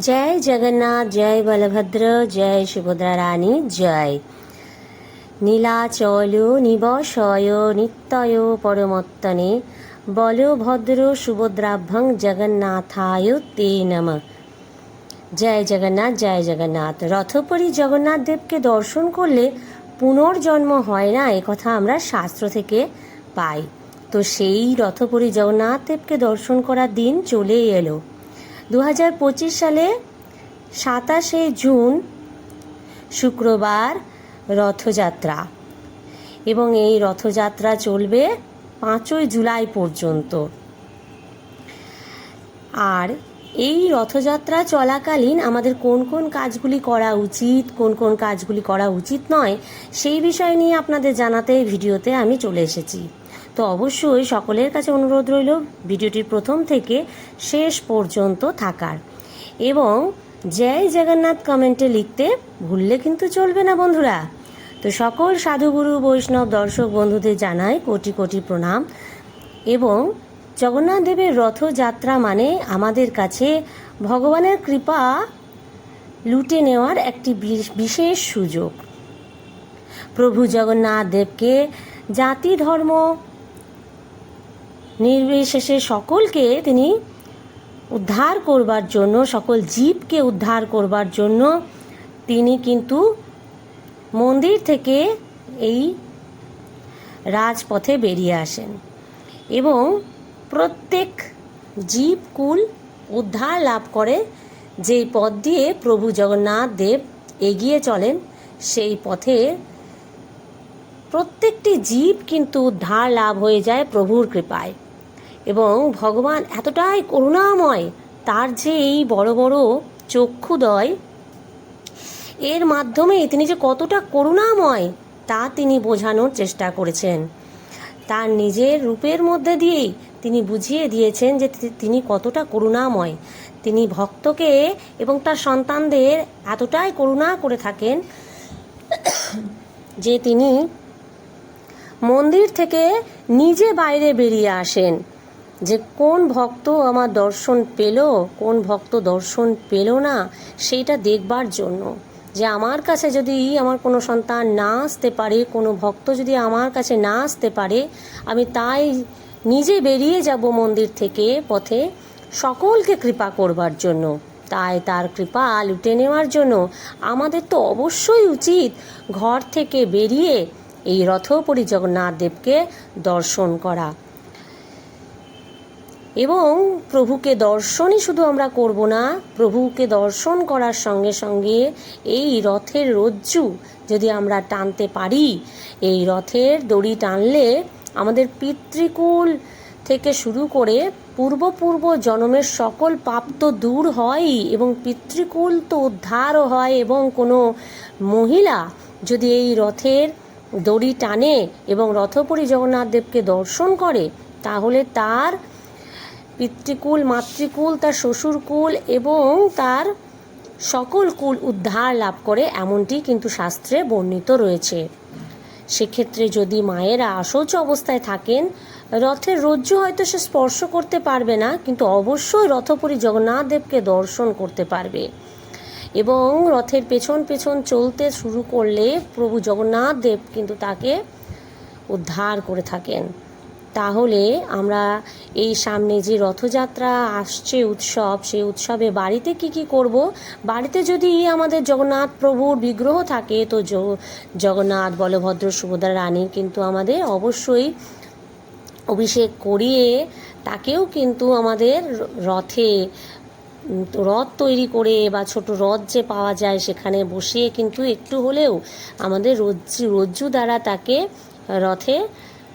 জয় জগন্নাথ, জয় বলভদ্র, জয় সুভদ্রা রানী জয়। নীলাচল নিবসয় নিত্যয় পরমত্তনে বলভদ্র সুভদ্রাভ্যং জগন্নাথায় তে নম। জয় জগন্নাথ জয় জগন্নাথ। রথপরি জগন্নাথ দেবকে দর্শন করলে পুনর্জন্ম হয় না কথা আমরা শাস্ত্র থেকে পাই। তো সেই রথপুরী জগন্নাথ দেবকে দর্শন করার দিন চলে এলো। দু হাজার পঁচিশ সালে সাতাশে জুন শুক্রবার রথযাত্রা। এবং এই রথযাত্রা চলবে পাঁচই জুলাই পর্যন্ত। আর এই রথযাত্রা চলাকালীন আমাদের কোন কোন কাজগুলি করা উচিত, কোন কোন কাজগুলি করা উচিত নয়, সেই বিষয় নিয়ে আপনাদের জানাতে ভিডিওতে আমি চলে এসেছি। তো অবশ্যই সকলের কাছে অনুরোধ রইল ভিডিওটির প্রথম থেকে শেষ পর্যন্ত থাকার। এবং জয় জগন্নাথ কমেন্টে লিখতে ভুললে কিন্তু চলবে না বন্ধুরা। তো সকল সাধুগুরু, বৈষ্ণব, দর্শক বন্ধুদের জানাই কোটি কোটি প্রণাম। এবং জগন্নাথ দেবের রথযাত্রা মানে আমাদের কাছে ভগবানের কৃপা লুটে নেওয়ার একটি বিশ- বিশেষ সুযোগ। প্রভু জগন্নাথ দেবকে জাতি, ধর্ম নির্বিশেষে সকলকে তিনি উদ্ধার করবার জন্য, সকল জীবকে উদ্ধার করবার জন্য তিনি কিন্তু মন্দির থেকে এই রাজপথে বেরিয়ে আসেন। এবং প্রত্যেক জীবকুল উদ্ধার লাভ করে, যেই পথ দিয়ে প্রভু জগন্নাথ দেব এগিয়ে চলেন, সেই পথে প্রত্যেকটি জীব কিন্তু উদ্ধার লাভ হয়ে যায় প্রভুর কৃপায়। এবং ভগবান এতটাই করুণাময়, তার যে এই বড় বড় চক্ষুদয়, এর মাধ্যমে তিনি যে কতটা করুণাময়, তা তিনি বোঝানোর চেষ্টা করেছেন। তার নিজের রূপের মধ্যে দিয়েই তিনি বুঝিয়ে দিয়েছেন যে তিনি কতটা করুণাময়। তিনি ভক্তকে এবং তার সন্তানদের এতটাই করুণা করে থাকেন যে তিনি মন্দির থেকে নিজে বাইরে বেরিয়ে আসেন। যে কোন ভক্ত আমার দর্শন পেল, কোন ভক্ত দর্শন পেল না, সেইটা দেখবার জন্য। যে আমার কাছে যদি আমার কোনো সন্তান না আসতে পারে, কোনো ভক্ত যদি আমার কাছে না আসতে পারে, আমি তাই নিজে বেরিয়ে যাব মন্দির থেকে পথে সকলকে কৃপা করবার জন্য। তাই তার কৃপা লুটে নেওয়ার জন্য আমাদের তো অবশ্যই উচিত ঘর থেকে বেরিয়ে এই রথপরি জগন্নাথ দেবকে দর্শন করা। এবং প্রভুকে দর্শনই শুধু আমরা করব না, প্রভুকে দর্শন করার সঙ্গে সঙ্গে এই রথের রজ্জু যদি আমরা টানতে পারি, এই রথের দড়ি টানলে আমাদের পিতৃকুল থেকে শুরু করে পূর্বপূর্ব জন্মের সকল পাপ তো দূর হয়ই এবং পিতৃকুল তো উদ্ধারও হয় এবং কোনো মহিলা যদি এই রথের দড়ি টানে এবং রথপরি জগন্নাথ দেবকে দর্শন করে, তাহলে তার পিতৃকুল, মাতৃকুল, তার শ্বশুরকুল এবং তার সকল কুল উদ্ধার লাভ করে এমনটি কিন্তু শাস্ত্রে বর্ণিত রয়েছে। সেক্ষেত্রে যদি মায়েরা আশৌচ অবস্থায় থাকেন, রথের রজ্জু হয়তো সে স্পর্শ করতে পারবে না, কিন্তু অবশ্যই রথপুরী জগন্নাথ দেবকে দর্শন করতে পারবে। এবং রথের পেছন পেছন চলতে শুরু করলে প্রভু জগন্নাথ দেব কিন্তু তাকে উদ্ধার করে থাকেন। তাহলে আমরা এই সামনে যে রথযাত্রা আসছে উৎসব, সেই উৎসবে বাড়িতে কি কি করব? বাড়িতে যদি আমাদের জগন্নাথ প্রভুর বিগ্রহ থাকে, তো জগন্নাথ, বলভদ্র, সুভদ্রা, রানী কিন্তু আমাদের অবশ্যই অভিষেক করিয়ে তাকেও কিন্তু আমাদের রথে রথ তৈরি করে বা ছোট রথ যে পাওয়া যায় সেখানে বসিয়ে কিন্তু একটু হলেও আমাদের রজ্জু রজ্জু দ্বারা তাকে রথে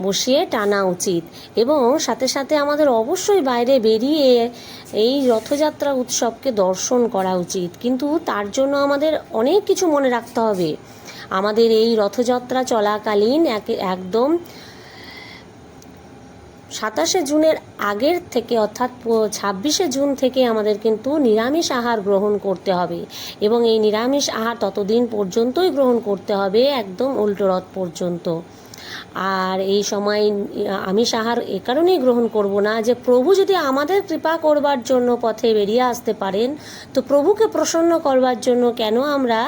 বসিয়ে টানা উচিত। এবং সাথে সাথে আমাদের অবশ্যই বাইরে বেরিয়ে এই রথযাত্রা উৎসবকে দর্শন করা উচিত। কিন্তু তার জন্য আমাদের অনেক কিছু মনে রাখতে হবে। আমাদের এই রথযাত্রা চলাকালীন এক- একদম সাতাশে জুনের আগের থেকে অর্থাৎ ছাব্বিশে জুন থেকে আমাদের কিন্তু নিরামিষ আহার গ্রহণ করতে হবে। এবং এই নিরামিষ আহার ততদিন পর্যন্তই গ্রহণ করতে হবে, একদম উল্টো রথ পর্যন্ত। আর এই সময়, আমি সাহার এ কারণেই গ্রহণ করব না যে প্রভু যদি আমাদের কৃপা করবার জন্য পথে বেরিয়ে আসতে পারেন, তো প্রভুকে প্রসন্ন করবার জন্য কেন আমরা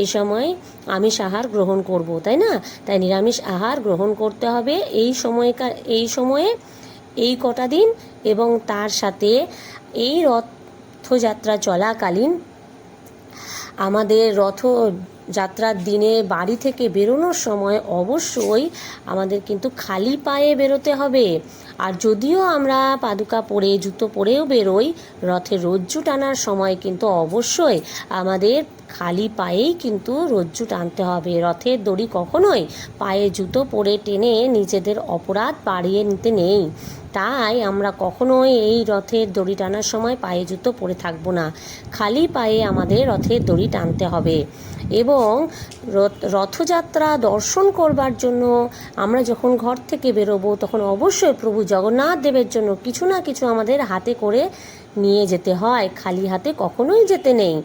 এই সময় আমিষ আহার গ্রহণ করব, তাই না? তাই নিরামিষ আহার গ্রহণ করতে হবে এই সময়কার, এই সময়ে, এই কটা দিন এবং তার সাথে এই রথযাত্রা চলাকালীন আমাদের রথ যাত্রার দিনে বাড়ি থেকে বেরোনোর সময় অবশ্যই আমাদের কিন্তু খালি পায়ে বেরোতে হবে। আর যদিও আমরা পাদুকা পরে, জুতো পরেও বেরোই, রথে রজ্জু টানার সময় কিন্তু অবশ্যই আমাদের খালি পায়েই কিন্তু রজ্জু টানতে হবে। রথের দড়ি কখনোই পায়ে জুতো পরে টেনে নিজেদের অপরাধ বাড়িয়ে নিতে নেই। তাই আমরা কখনোই এই রথের দড়ি টানার সময় পায়ে জুতো পরে থাকব না। খালি পায়ে আমাদের রথের দড়ি টানতে হবে। এবং রথ- রথযাত্রা দর্শন করবার জন্য আমরা যখন ঘর থেকে বেরোবো, তখন অবশ্যই প্রভু জগন্নাথ দেবের জন্য কিছু না কিছু আমাদের হাতে করে নিয়ে যেতে হয়। খালি হাতে কখনোই যেতে নেই।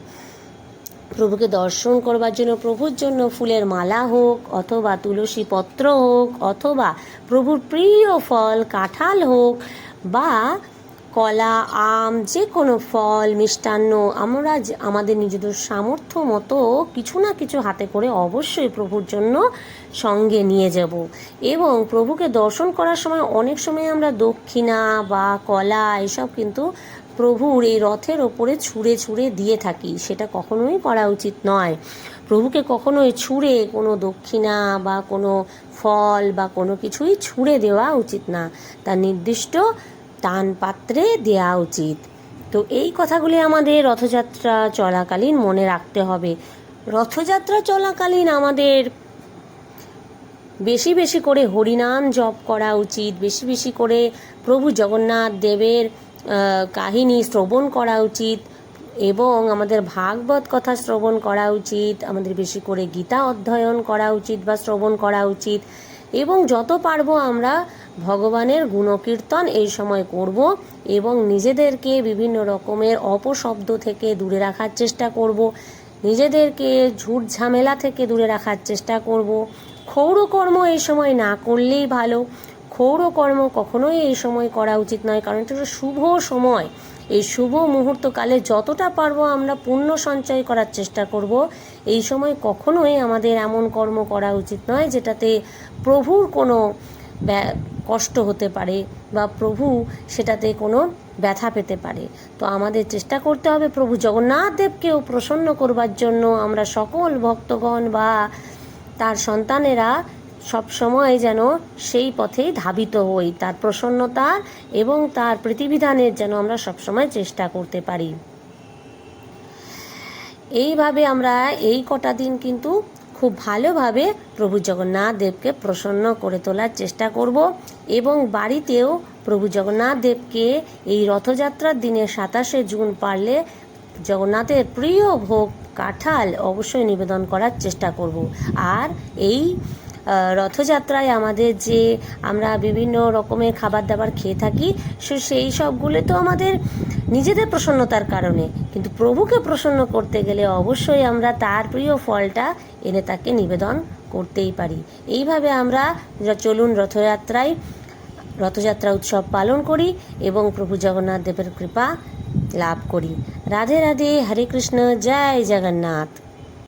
প্রভুকে দর্শন করবার জন্য, প্রভুর জন্য ফুলের মালা হোক, অথবা তুলসী পত্র হোক, অথবা প্রভুর প্রিয় ফল, কাঁঠাল হোক, বা কলা, আম, যে কোনো ফল, মিষ্টান্ন, আমরা আমাদের নিজেদের সামর্থ্য মতো কিছু না কিছু হাতে করে অবশ্যই প্রভুর জন্য সঙ্গে নিয়ে যাব। এবং প্রভুকে দর্শন করার সময় অনেক সময় আমরা দক্ষিণা বা কলা, এসব কিন্তু প্রভুর এই রথের ওপরে ছুঁড়ে ছুঁড়ে দিয়ে থাকি, সেটা কখনোই করা উচিত নয়। প্রভুকে কখনোই ছুঁড়ে কোনো দক্ষিণা বা কোনো ফল বা কোনো কিছুই ছুঁড়ে দেওয়া উচিত না। তার নির্দিষ্ট টান পাত্রে দেওয়া উচিত। তো এই কথাগুলি আমাদের রথযাত্রা চলাকালীন মনে রাখতে হবে। রথযাত্রা চলাকালীন আমাদের বেশি বেশি করে হরিনাম জপ করা উচিত, বেশি বেশি করে প্রভু জগন্নাথ দেবের কাহিনী শ্রবণ করা উচিত এবং আমাদের ভাগবত কথা শ্রবণ করা উচিত, আমাদের বেশি করে গীতা অধ্যয়ন করা উচিত বা শ্রবণ করা উচিত এবং যত পারব আমরা ভগবানের গুণকীর্তন এই সময় করব এবং নিজেদেরকে বিভিন্ন রকমের অপশব্দ থেকে দূরে রাখার চেষ্টা করব, নিজেদেরকে ঝুট ঝামেলা থেকে দূরে রাখার চেষ্টা করব। ক্ষৌরকর্ম এই সময় না করলেই ভালো। ক্ষৌরকর্ম কখনোই এই সময় করা উচিত নয়, কারণ এটা শুভ সময়। এই শুভ মুহূর্তকালে যতটা পারব আমরা পুণ্য সঞ্চয় করার চেষ্টা করব। এই সময় কখনোই আমাদের এমন কর্ম করা উচিত নয় যেটাতে প্রভুর কোনো কষ্ট হতে পারে বা প্রভু সেটাতে কোনো ব্যথা পেতে পারে। তো আমাদের চেষ্টা করতে হবে প্রভু জগন্নাথ দেবকেও প্রসন্ন করবার জন্য। আমরা সকল ভক্তগণ বা তার সন্তানেরা সব সময় যেন সেই পথেই ধাবিত হই, তার প্রসন্নতার এবং তার প্রতিবিধানের যেন আমরা সবসময় চেষ্টা করতে পারি। এইভাবে আমরা এই কটা দিন কিন্তু খুব ভালোভাবে প্রভু জগন্নাথ দেবকে প্রসন্ন করে তোলার চেষ্টা করব এবং বাড়িতেও প্রভু জগন্নাথ দেবকে এই রথযাত্রার দিনে সাতাশে জুন পারলে জগন্নাথের প্রিয় ভোগ কাঁঠাল অবশ্যই নিবেদন করার চেষ্টা করব। আর এই রথযাত্রায় আমাদের যে আমরা বিভিন্ন রকমের খাবার দাবার খেয়ে থাকি, সে সেই সবগুলো তো আমাদের নিজেদের প্রসন্নতার কারণে। কিন্তু প্রভুকে প্রসন্ন করতে গেলে অবশ্যই আমরা তার প্রিয় ফলটা এনে তাকে নিবেদন করতেই পারি। এইভাবে আমরা চলুন রথযাত্রায়, রথযাত্রা উৎসব পালন করি এবং প্রভু জগন্নাথ দেবের কৃপা লাভ করি। রাধে রাধে, হরে কৃষ্ণ, জয় জগন্নাথ।